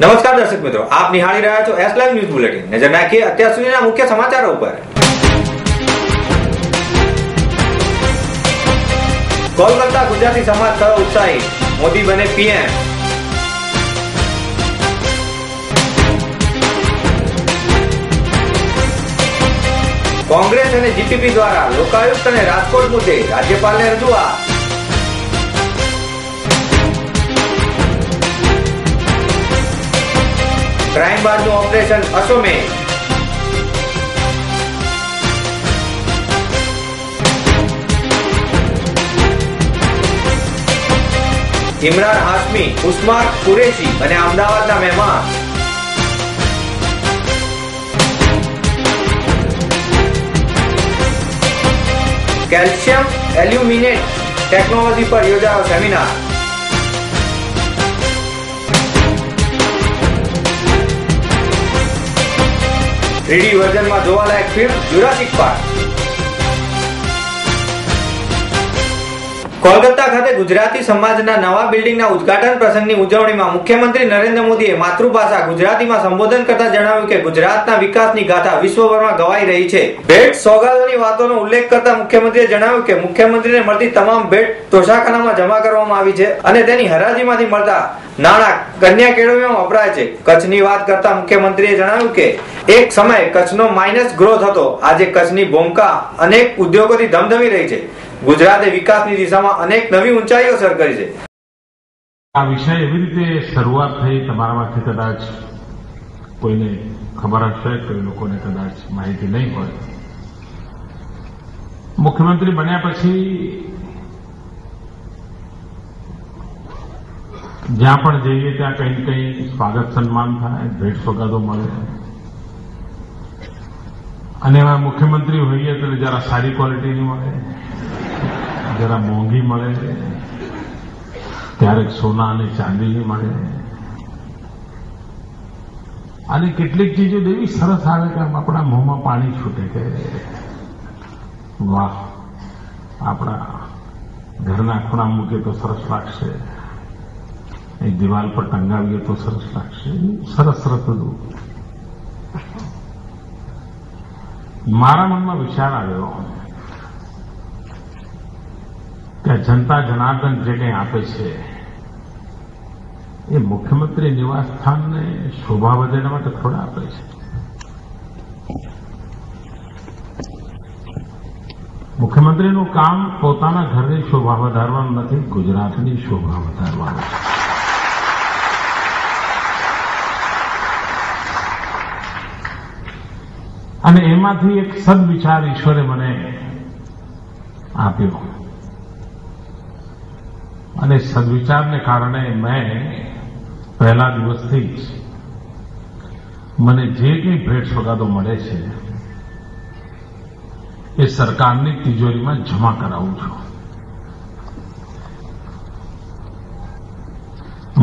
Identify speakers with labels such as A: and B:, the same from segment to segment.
A: નમસ્કાર દર્શક મિત્રો, આપ નિહાળી રહ્યા છો એસ લાઈવ ન્યૂઝ બુલેટિન નજર નાખીએ, અત્યાર સુધીના મુખ્ય સમાચારો ઉપર. કોલકાતા ગુજરાતી સમાજ સહ ઉત્સાહી. મોદી બને પીએમ કોંગ્રેસ અને જીટીપી દ્વારા લોકાયુક્ત અને રાજકોટ મુદ્દે રાજ્યપાલને રજૂઆત. ક્રાઇમ બારનું ઓપરેશન અસોમે ઇમરાન હાશમી, ઉસ્માન કુરેશી અને અમદાવાદના મહેમાન. કેલ્શિયમ એલ્યુમિનેટ ટેકનોલોજી પર યોજાયો સેમિનાર. થ્રીડી વર્ઝનમાં જોવાલાયક ફિલ્મ જુરાસિક પાર્ક. કોલકાતા ખાતે ગુજરાતી સમાજના નવા બિલ્ડિંગના ઉદ્ઘાટન પ્રસંગની ઉજવણીમાં મુખ્યમંત્રી નરેન્દ્ર મોદીએ માતૃભાષા ગુજરાતીમાં સંબોધન કરતા જણાવ્યું કે ગુજરાતના વિકાસની ગાથા વિશ્વભરમાં ગવાઈ રહી છે. ભેટ સોગાદોની વાતોનો ઉલ્લેખ કરતા મુખ્યમંત્રીએ જણાવ્યું કે મુખ્યમંત્રીને મળતી તમામ ભેટ તોષાખાનામાં જમા કરવામાં આવી છે અને તેની હરાજીમાંથી મળતા નાણાં કન્યા કેળવણીમાં વપરાય છે. કચ્છની વાત કરતા મુખ્યમંત્રીએ જણાવ્યું કે એક સમય કચ્છનો માઇનસ ગ્રોથ હતો. આજે કચ્છની ભૂમિકા અનેક ઉદ્યોગોથી ધમધમી રહી છે. ગુજરાતે વિકાસની દિશામાં અનેક નવી ઊંચાઈઓ સર કરી છે.
B: આ વિષય એવી રીતે શરૂઆત થઈ તમારામાંથી કદાચ કોઈને ખબર હશે, કોઈ લોકોને કદાચ માહિતી નહીં હોય. મુખ્યમંત્રી બન્યા પછી જ્યાં પણ જઈએ ત્યાં કંઈ કંઈ સ્વાગત સન્માન થાય, ભેટ સોગાદો મળે. અને એમાં મુખ્યમંત્રી હોઈએ તો જરા સારી ક્વોલિટીની મળે. જરા મોંઘી મળે, ક્યારેક સોના અને ચાંદીની મળે. અને કેટલીક ચીજો એવી સરસ આવે કે આપણા મોંમાં પાણી છૂટે કે, વાહ, આપણા ઘરના ખૂણા મૂકીએ તો સરસ લાગશે. એ દિવાલ પર ટંગાવીએ તો સરસ લાગશે. સરસ સરસ બધું મારા મનમાં વિચાર આવ્યો. કે જનતા જનાર્દન જે કંઈ આપે છે, એ મુખ્યમંત્રી નિવાસ સ્થાનને શોભા વધે માટે થોડા આપે છે. મુખ્યમંત્રીનું કામ પોતાના ઘરની શોભા વધારવાનું નથી, ગુજરાતની શોભા વધારવાનું છે. અને એમાંથી એક સદવિચાર ઈશ્વરે મને આપ્યો. અને સદવિચારને કારણે મેં પહેલા દિવસથી જ મને જે કંઈ ભેટ સોગાદો મળે છે, એ સરકારની તિજોરીમાં જમા કરાવું છું.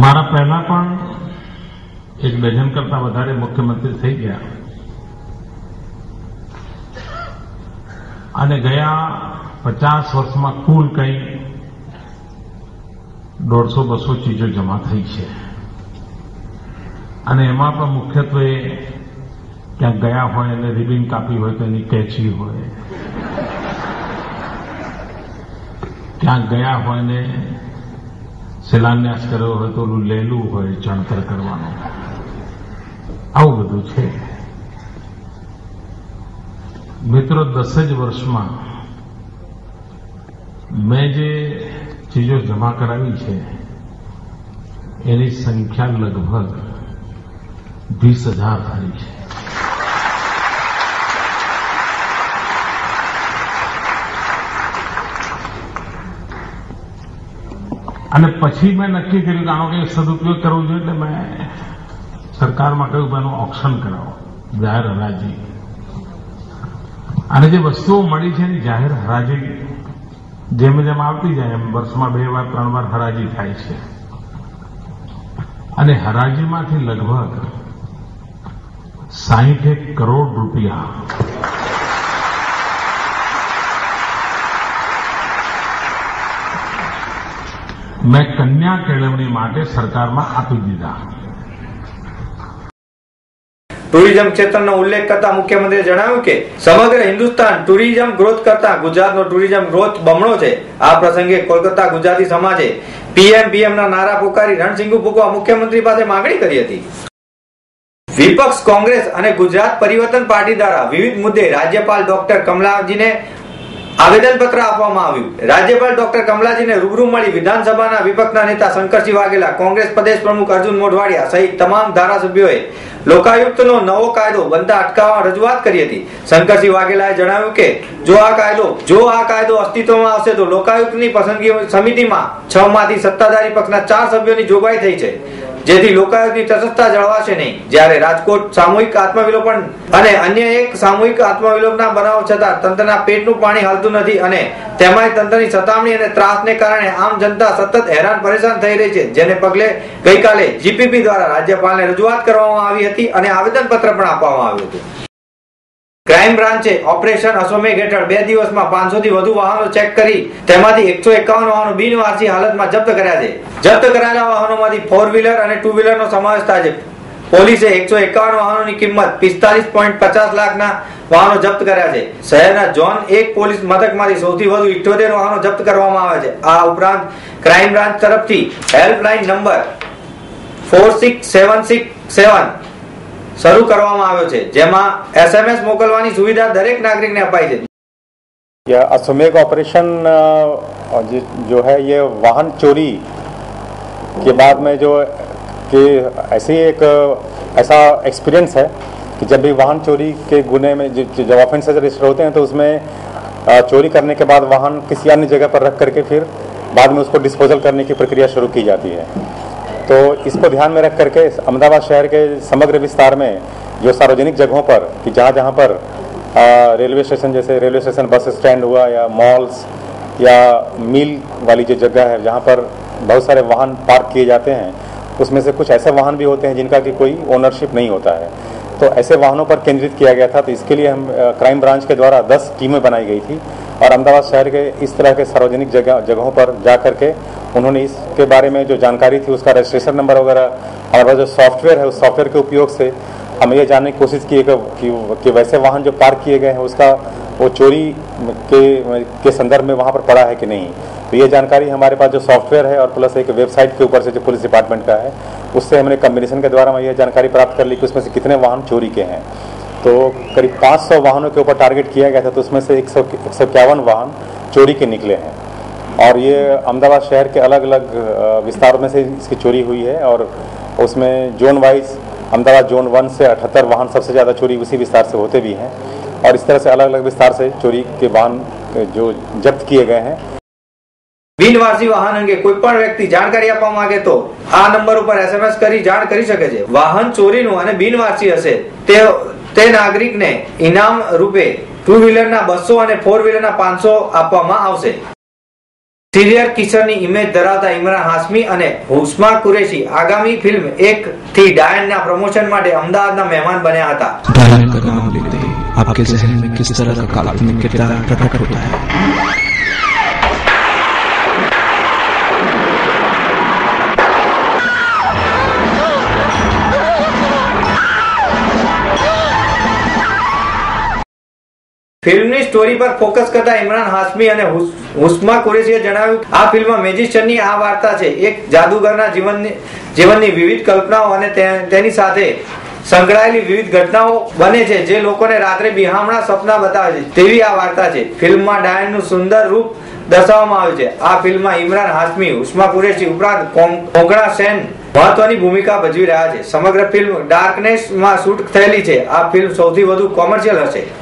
B: મારા પહેલા પણ એક ડઝન કરતા વધારે મુખ્યમંત્રી થઈ ગયા. અને ગયા પચાસ વર્ષમાં કુલ કંઈ દોઢસો બસો ચીજો જમા થઈ છે. અને એમાં પણ મુખ્યત્વે ક્યાંક ગયા હોય અને રિબિન કાપી હોય તો એની કેચી હોય. ક્યાંક ગયા હોય ને શિલાન્યાસ કર્યો હોય તો ઓલું લેલું હોય, ચણતર કરવાનું. આવું બધું છે. મિત્રો, દસ જ વર્ષમાં મેં જે ચીજો જમા કરાવી છે, એની સંખ્યા લગભગ વીસ હજાર થઈ છે. અને પછી મેં નક્કી કર્યું કે આનો કંઈક સદુપયોગ કરવો જોઈએ એટલે મેં સરકારમાં કહ્યું કે એનું ઓપ્શન કરાવો જાહેર હરાજી. અને જે વસ્તુઓ મળી છે એની જાહેર હરાજી જેમ જેમ આવતી જાય એમ વર્ષમાં બે વાર, ત્રણ વાર હરાજી થાય છે. અને હરાજીમાંથી લગભગ સાહીઠેક કરોડ રૂપિયા મેં કન્યા કેળવણી માટે સરકારમાં આપી દીધા.
A: ટુરિઝમ ક્ષેત્રનો ઉલ્લેખ કરતા મુખ્યમંત્રીએ જણાવ્યું કે સમગ્ર હિન્દુસ્તાન ટુરિઝમ ગ્રોથ કરતા ગુજરાતનો ટુરિઝમ ગ્રોથ બમણો છે. આ પ્રસંગે કોલકાતા ગુજરાતી સમાજે પીએમ પીએમ ના નારા પોકારી રણસિંગુ ફૂંકવા મુખ્યમંત્રી પાસે માંગણી કરી હતી. વિપક્ષ કોંગ્રેસ અને ગુજરાત પરિવર્તન પાર્ટી દ્વારા વિવિધ મુદ્દે રાજ્યપાલ ડોક્ટર કમલાજીને આવેદનપત્ર આપવામાં આવ્યું. રાજ્યપાલ ડોક્ટર કમલાજીને રૂબરૂ મળી વિધાનસભાના વિપક્ષના નેતા શંકરસિંહ વાઘેલા, કોંગ્રેસ પ્રદેશ પ્રમુખ અર્જુન મોઢવાડિયા સહિત તમામ ધારાસભ્યોએ લોકાયુક્તનો નવો કાયદો બનતા અટકાવવા રજૂઆત કરી હતી. શંકરસિંહ વાઘેલાએ જણાવ્યું કે, જો આ કાયદો, જો આ કાયદો અસ્તિત્વમાં આવશે તો લોકાયુક્તની પસંદગી સમિતિમાં છ માંથી સત્તાધારી પક્ષના ચાર સભ્યોની જોગવાઈ થઈ છે. જેથી લોકાયુક્તની તટસ્થતા જળવાશે નહીં. જ્યારે રાજકોટ સામૂહિક આત્મવિલોપન અને અન્ય એક સામૂહિક આત્મવિલોપના બનાવ છતાં તંત્રના પેટનું પાણી હાલતું નથી અને તેમાંય તંત્રની સતામણી અને ત્રાસને કારણે આમ જનતા સતત હેરાન પરેશાન થઈ રહી છે, જેને પગલે ગઈકાલે જીપીપી દ્વારા રાજ્યપાલને રજૂઆત કરવામાં આવી હતી અને આવેદનપત્ર પણ આપવામાં આવ્યું હતું. ક્રાઇમ બ્રાન્ચે ઓપરેશન અશ્વમેઘ હેઠળ બે દિવસમાં પાંચસો થી વધુ વાહનો ચેક કરી તેમાંથી એકસો એકાવન વાહનો બિનવારસી હાલતમાં જપ્ત કર્યા છે. જપ્ત કરાયેલા વાહનોમાંથી ફોર વ્હીલર અને ટુ વ્હીલર નો સમાવેશ થાય છે. પોલીસે એકસો એકાવન વાહનોની કિંમત પિસ્તાલીસ પોઈન્ટ પચાસ લાખના વાહનો જપ્ત કર્યા છે. શહેરના ઝોન એક પોલીસ મથકમાંથી સૌથી વધુ ઇઠ્યોતેર વાહનો જપ્ત કરવામાં આવે છે. આ ઉપરાંત ક્રાઇમ બ્રાન્ચ તરફથી helpline number four six seven six seven શરૂ કરવામાં આવ્યો છે જેમાં એસએમએસ મોકલવાની સુવિધા દરેક નાગરિકને અપાઈ છે
C: यह अश्वमेघ ऑपरेशन अ, जो- जो है ये वाहन चोरी के बाद में जो कि ऐसे ही एक अ, ऐसा एक्सपीरियंस है कि जब भी वाहन चोरी के गुने में जो- जो- जब ऑफेंसेज रजिस्टर होते हैं तो उसमें अ, चोरी करने के बाद वाहन किसी अन्य जगह पर रख करके फिर बाद में उसको डिस्पोजल करने की प्रक्रिया शुरू की जाती है तो इसको ध्यान में रख करके अहमदाबाद शहर के समग्र विस्तार में जो सार्वजनिक जगहों पर, कि जहाँ जहाँ पर रेलवे स्टेशन जैसे रेलवे स्टेशन, बस स्टैंड हुआ या मॉल्स या मिल वाली जो जगह है, जहाँ पर बहुत सारे वाहन पार्क किए जाते हैं, उसमें से कुछ ऐसे वाहन भी होते हैं जिनका कि कोई ओनरशिप नहीं होता है। तो ऐसे वाहनों पर केंद्रित किया गया था तो इसके लिए हम क्राइम ब्रांच के द्वारा 10 टीमें बनाई गई थी और अहमदाबाद शहर के इस तरह के सार्वजनिक जगह, जगहों पर जा करके उन्होंने इसके बारे में जो जानकारी थी उसका रजिस्ट्रेशन नंबर वगैरह हमारे पास जो सॉफ्टवेयर है उस सॉफ्टवेयर के उपयोग से हम ये जानने की कोशिश की कि, कि, वैसे वाहन जो पार्क किए गए हैं उसका वो चोरी के के संदर्भ में वहाँ पर पड़ा है कि नहीं। तो ये जानकारी हमारे पास जो सॉफ्टवेयर है और प्लस एक वेबसाइट के ऊपर से जो पुलिस डिपार्टमेंट का है उससे हमने कम्बिनेशन के द्वारा मैं ये जानकारी प्राप्त कर ली कि उसमें से कितने वाहन चोरी के हैं। तो करीब 500 वाहनों के ऊपर टारगेट किया गया था तो उसमें से एक सौ इक्यावन वाहन चोरी के निकले हैं। और ये अहमदाबाद शहर के अलग अलग विस्तारों में से इसकी चोरी हुई है और उसमें zone wise Ahmedabad zone one से अठहत्तर वाहन सबसे ज़्यादा चोरी उसी विस्तार से होते भी हैं और इस तरह से अलग अलग विस्तार से चोरी के वाहन जो जब्त किए गए हैं
A: બિનવારસી વાહન અંગે કોઈ પણ વ્યક્તિ જાણકારી આપવા માંગે તો આ નંબર ઉપર એસએમએસ કરી જાણ કરી શકે છે વાહન ચોરીનું અને બિનવારસી હશે તે તે નાગરિકને ઇનામ રૂપે ટુ વ્હીલરના બસો અને ફોર વ્હીલરના પાંચસો આપવામાં આવશે સિરિયર કિશોરની ઇમેજ ધરાવતા ઇમરાન હાશમી અને હુસ્મા કુરેશી આગામી ફિલ્મ એક થી ડાયનના પ્રમોશન માટે અમદાવાદના મહેમાન બન્યા હતા
D: डायन का नाम लेते ही आपके जहन में किस तरह का काल्पनिक किरदार प्रकट होता है
A: ફિલ્મની સ્ટોરી પર ફોકસ કરતા ઇમરાન હાશમી અને હુસ- હુસ્મા કુરેશીએ જણાવ્યું, આ ફિલ્મ મેજિશિયનની આ વાર્તા છે. એક જાદુગરના જીવનની જીવનની વિવિધ કલ્પનાઓ અને તેની સાથે સંકળાયેલી વિવિધ ઘટનાઓ બને છે, જે લોકોને રાત્રે બિહામણા સપના બતાવે છે. તેવી આ વાર્તા છે. ફિલ્મમાં ડાયનનું સુંદર રૂપ દર્શાવવામાં આવ્યું છે. આ ફિલ્મમાં ઇમરાન હાશમી ઉષ્મા કુરેશી ઉપરાંત કોંકણા સેન મહત્વની ભૂમિકા ભજવી રહ્યા છે. સમગ્ર ફિલ્મ ડાર્કનેસમાં શૂટ થયેલી છે. આ ફિલ્મ સૌથી વધુ કોમર્શિયલ હશે.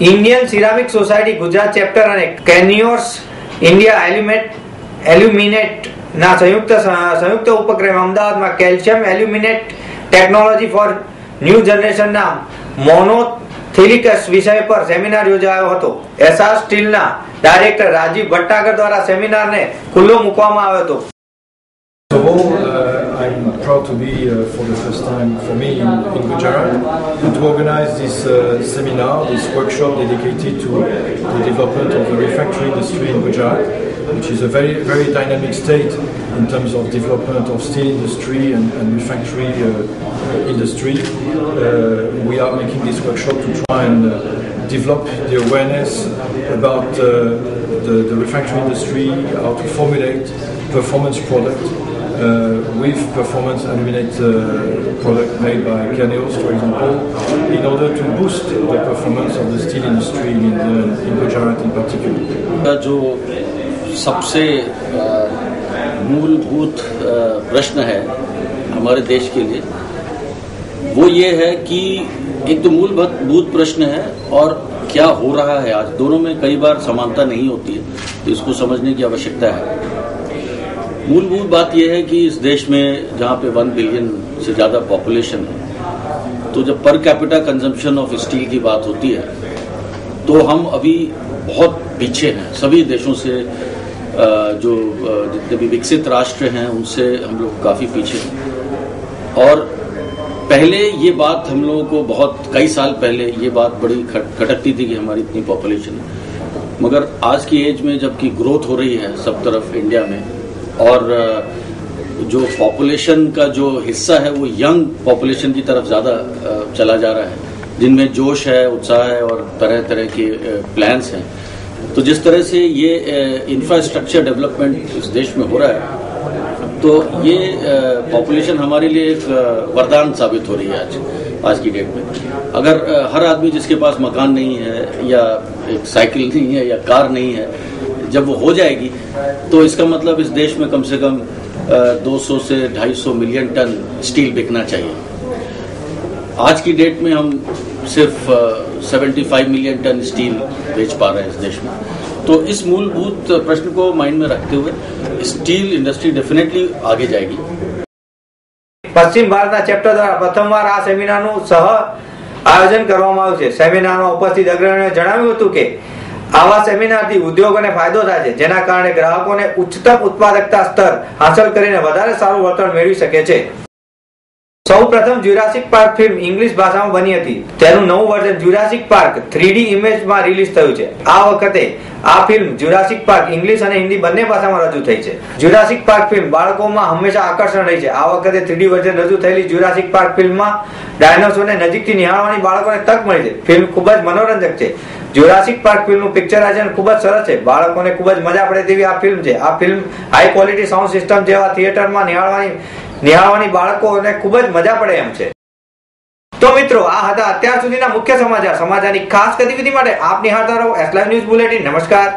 A: Indian ceramic society Gujarat chapter અને કેન્યોર્સ ઇન્ડિયા એલ્યુમેટ એલ્યુમિનેટ ના સંયુક્ત સંયુક્ત ઉપક્રમે અમદાવાદમાં calcium aluminate technology for new જનરેશનના મોનોથિલિકસ વિષય પર સેમિનાર યોજાયો હતો. એસઆર સ્ટીલના ડાયરેક્ટર રાજીવ ભટ્ટાગર દ્વારા સેમિનારને ખુલ્લો મૂકવામાં આવ્યો હતો.
E: Proud to be uh, for the first time for me in, in Gujarat and to organize this uh, seminar, this workshop dedicated to the development of the refractory industry in Gujarat, which is a very very dynamic state in terms of development of steel industry and, and refractory uh, industry. Uh, we are making this workshop to try and uh, develop the awareness about uh, the, the refractory industry, how to formulate performance product uh, with performance aluminate uh, product made by Caneos, for example, in order to boost the performance of the steel industry in, uh, in Gujarat in particular.
F: जो सबसे अ, मूलभूत अ, प्रश्न है हमारे देश के लिए वो ये है कि एक तो मूलभूत प्रश्न है और क्या हो रहा है आज दोनों में कई बार समानता नहीं होती है तो इसको समझने की आवश्यकता है मूलभूत बात यह है कि इस देश में जहाँ पे वन बिलियन से ज़्यादा पॉपुलेशन है तो जब per capita consumption of steel की बात होती है तो हम अभी बहुत पीछे हैं। सभी देशों से जो जितने भी विकसित राष्ट्र हैं, उनसे हम लोग काफ़ी पीछे हैं। और पहले ये बात हम लोगों को बहुत, कई साल पहले ये बात बड़ी खट- खटकती थी कि हमारी इतनी पॉपुलेशन मगर आज की एज में जबकि ग्रोथ हो रही है सब तरफ़ इंडिया में और जो पॉपुलेशन का जो हिस्सा है, वो यंग पॉपुलेशन की तरफ़ ज़्यादा चला जा रहा है। जिनमें जोश है, उत्साह है और तरह तरह के प्लान्स हैं। तो जिस तरह से ये इंफ्रास्ट्रक्चर डेवलपमेंट इस देश में हो रहा है तो ये पॉपुलेशन हमारे लिए एक वरदान साबित हो रही है आज आज की डेट में। अगर हर आदमी जिसके पास मकान नहीं है, या एक साइकिल नहीं है, या कार नहीं है जब वो हो जाएगी तो इसका मतलब इस देश में कम से कम अ, 200 से 250 मिलियन टन स्टील बिकना चाहिए आज की डेट में हम सिर्फ seventy five million ton steel बेच पा रहे हैं इस देश में तो इस मूलभूत प्रश्न को माइंड में रखते हुए स्टील इंडस्ट्री डेफिनेटली आगे जाएगी
A: પશ્ચિમ ભારતના ચેપ્ટર દ્વારા પ્રથમવાર આ સેમિનારનું સહ આયોજન કરવામાં આવ્યું છે સેમિનારમાં ઉપસ્થિત અગ્રણીઓએ જણાવ્યું હતું કે આવા સેમિનારથી ઉદ્યોગોને ફાયદો થાય છે, જેના કારણે ગ્રાહકોને ઉચ્ચતમ ઉત્પાદકતા સ્તર હાંસલ કરીને વધારે સારું વળતર મેળવી શકે છે. સૌ પ્રથમ જ્યુરાસિક પાર્ક ફિલ્મ ઇંગ્લિશ ભાષામાં બની હતી. તેનું નવું version Jurassic Park three D ઇમેજમાં રિલીઝ થયું છે. આ વખતે આ ફિલ્મ જ્યુરાસિક પાર્ક ઇંગ્લિશ અને હિન્દી બંને ભાષામાં રજૂ થઈ છે. જ્યુરાસિક પાર્ક ફિલ્મ બાળકોમાં હંમેશા આકર્ષણ રહી છે. આ વખતે થ્રીડી વર્ઝન રજૂ થયેલી જ્યુરાસિક પાર્ક ફિલ્મમાં ડાયનોસોરને નજીકથી નિહાળવાની બાળકોને તક મળી છે. ફિલ્મ ખૂબ જ મનોરંજક છે. જ્યુરાસિક પાર્ક ફિલ્મનું આજે ખૂબ જ સરસ છે. બાળકોને ખૂબ જ મજા પડે તેવી આ ફિલ્મ છે. આ film high quality sound system જેવા થિયેટરમાં નિહાળવાની નિહાળવાની બાળકોને ખૂબ જ મજા પડે એમ છે. તો મિત્રો, આ હતા અત્યાર સુધીના મુખ્ય સમાચાર. સમાચારની ખાસ ગતિવિધિ માટે આપ નિહાળતા રહો. એસ લાઈવ ન્યૂઝ બુલેટિન નમસ્કાર.